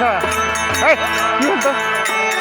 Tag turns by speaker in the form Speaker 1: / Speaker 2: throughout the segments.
Speaker 1: 哎，你等。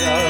Speaker 1: Father.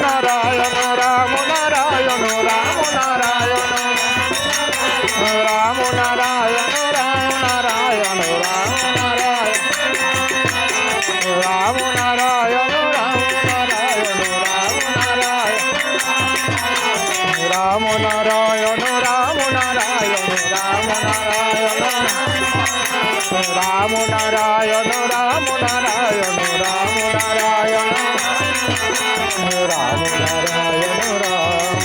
Speaker 1: రాము నారాయణ రాము నారాయణ రాము నారాయణ రాము నారాయణ రామ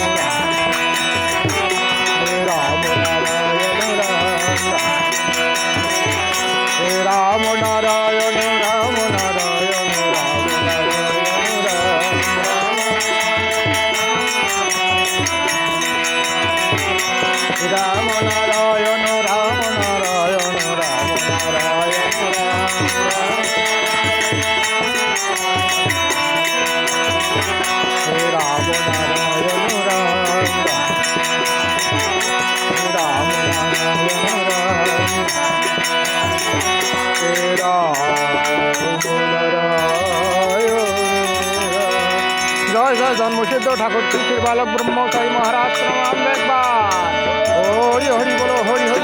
Speaker 1: ঠাকুর শ্রী বালক ব্রহ্মচারী মহারাজ প্রণাম দেখবা হরি হরি বলো হরি।